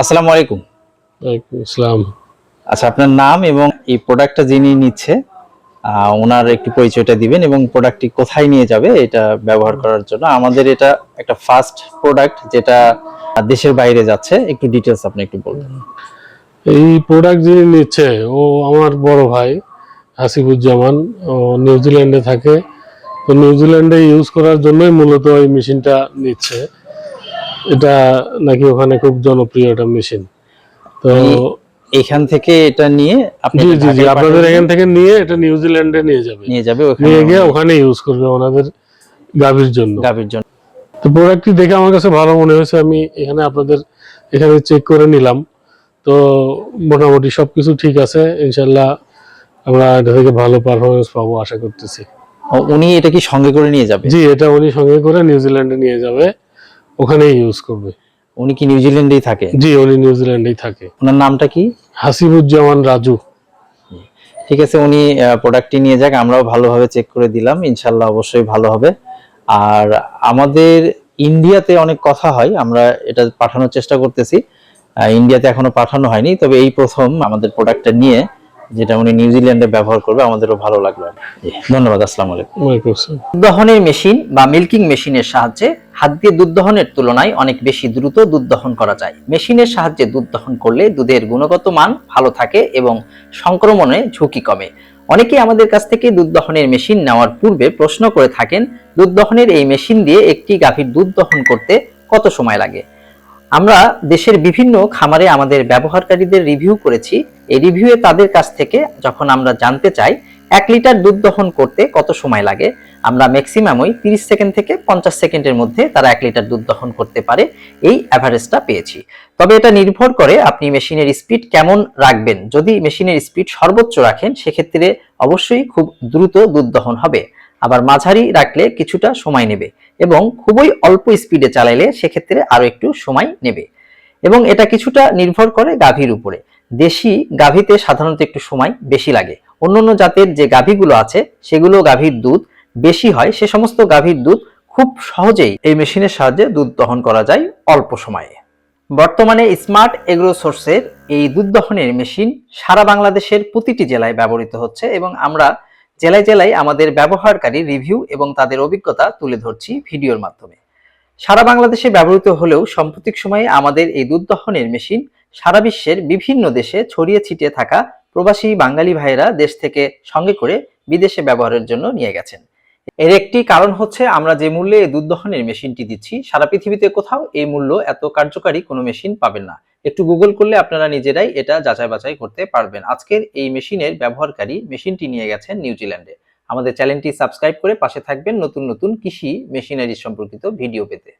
আসসালামু আলাইকুম। ওয়ালাইকুম আসসালাম। আচ্ছা আপনার নাম এবং এই প্রোডাক্টটা যিনি নিচ্ছে ওনার একটু পরিচয়টা দিবেন এবং প্রোডাক্টটি কোথায় নিয়ে যাবে এটা ব্যবহার করার জন্য। আমাদের এটা একটা ফার্স্ট প্রোডাক্ট যেটা দেশের বাইরে যাচ্ছে। একটু ডিটেলস আপনি একটু বলবেন। এই প্রোডাক্ট যিনি নিচ্ছে ও আমার বড় ভাই হাসিবুজ্জামান। ও নিউজিল্যান্ডে থাকে। তো নিউজিল্যান্ডে ইউজ করার জন্যই মূলত এই মেশিনটা নিচ্ছে। এটা নাকি ওখানে খুব জনপ্রিয় একটা মেশিন। তো এখান থেকে এটা নিয়ে আপনি জি জি জি আপনাদের এখান থেকে নিয়ে এটা নিউজিল্যান্ডে নিয়ে যাবে। নিয়ে যাবে ওখানে নিয়ে গিয়ে ওখানে। ইউজ করবে ওনাদের গাভীর জন্য। গাভীর জন্য। তো প্রোডাক্টটি দেখে আমার কাছে ভালো মনে হয়েছে আমি এখানে আপনাদের এখানে চেক করে নিলাম। তো মোটামুটি সবকিছু ঠিক আছে ইনশাল্লাহ আমরা এটা থেকে ভালো পারফরমেন্স পাবো আশা করতেছি। উনি এটা কি সঙ্গে করে নিয়ে যাবে? জি এটা উনি সঙ্গে করে নিউজিল্যান্ডে নিয়ে যাবে। ওখানেই ইউজ করবে। উনি কি নিউজিল্যান্ডেই থাকে? জি উনি নিউজিল্যান্ডেই থাকে। ওনার নামটা কি? হাসিবুজ্জামান রাজু। ঠিক আছে উনি প্রোডাক্টটি নিয়ে যাক আমরাও ভালোভাবে চেক করে দিলাম। ইনশাল্লাহ অবশ্যই ভালো হবে। আর আমাদের ইন্ডিয়াতে অনেক কথা হয় আমরা এটা পাঠানোর চেষ্টা করতেছি। ইন্ডিয়াতে এখনও পাঠানো হয়নি তবে এই প্রথম আমাদের প্রোডাক্টটা নিয়ে যেটা উনি নিউজিল্যান্ডে ব্যবহার করবে আমাদেরও ভালো লাগল। ধন্যবাদ আসসালামু আলাইকুম। দহনের মেশিন বা মিল্কিং মেশিনের সাহায্যে হাত দিয়ে দুধ দহনের তুলনায় অনেক বেশি দ্রুত দুধ দহন করা যায়। মেশিনের সাহায্যে দুধ দহন করলে দুধের গুণগত মান ভালো থাকে এবং সংক্রমণে ঝুঁকি কমে। অনেকেই আমাদের কাছ থেকে দুধ দহনের মেশিন নেওয়ার পূর্বে প্রশ্ন করে থাকেন, দুধ দহনের এই মেশিন দিয়ে একটি গাভীর দুধ দহন করতে কত সময় লাগে? আমরা দেশের বিভিন্ন খামারে আমাদের ব্যবহারকারীদের রিভিউ করেছি। এই রিভিউয়ে তাদের কাছ থেকে যখন আমরা জানতে চাই, এক লিটার দুধ দহন করতে কত সময় লাগে আমরা ম্যাক্সিমামই তিরিশ সেকেন্ড থেকে পঞ্চাশ সেকেন্ডের মধ্যে তারা এক লিটার দুধ দহন করতে পারে, এই অ্যাভারেজটা পেয়েছি। তবে এটা নির্ভর করে আপনি মেশিনের স্পিড কেমন রাখবেন। যদি মেশিনের স্পিড সর্বোচ্চ রাখেন, সেক্ষেত্রে অবশ্যই খুব দ্রুত দুধ দহন হবে। আবার মাঝারি রাখলে কিছুটা সময় নেবে এবং খুবই অল্প স্পিডে চালাইলে সেক্ষেত্রে আরও একটু সময় নেবে। এবং এটা কিছুটা নির্ভর করে গাভীর উপরে। দেশি গাভীতে সাধারণত একটু সময় বেশি লাগে। অন্যান্য জাতের যে গাভীগুলো আছে, সেগুলো গাভীর দুধ বেশি হয়, সে সমস্ত গাভীর দুধ খুব সহজেই এই মেশিনের সাহায্যে দুধ দহন করা যায় অল্প সময়ে। বর্তমানে স্মার্ট এগ্রো সোর্সের এই দুধ দহনের মেশিন সারা বাংলাদেশের প্রতিটি জেলায় ব্যবহৃত হচ্ছে এবং আমরা জেলায় জেলায় আমাদের ব্যবহারকারী রিভিউ এবং তাদের অভিজ্ঞতা তুলে ধরছি ভিডিওর মাধ্যমে। সারা বাংলাদেশে ব্যবহৃত হলেও সাম্প্রতিক সময়ে আমাদের এই দুধ দহনের মেশিন সারা বিশ্বের বিভিন্ন দেশে ছড়িয়ে ছিটিয়ে থাকা প্রবাসী বাঙালি ভাইয়েরা দেশ থেকে সঙ্গে করে বিদেশে ব্যবহারের জন্য নিয়ে গেছেন। এর একটি কারণ হচ্ছে আমরা যে মূল্যে দুধ দহনের মেশিনটি দিচ্ছি, সারা পৃথিবীতে কোথাও এই মূল্য এত কার্যকারী কোনো মেশিন পাবেন না। একটু গুগল করলে আপনারা নিজেরাই এটা যাচাই বাছাই করতে পারবেন। আজকের এই মেশিনের ব্যবহারকারী মেশিনটি নিয়ে গেছেন নিউজিল্যান্ডে। আমাদের চ্যানেলটি সাবস্ক্রাইব করে পাশে থাকবেন নতুন নতুন কৃষি মেশিনারি সম্পর্কিত ভিডিও পেতে।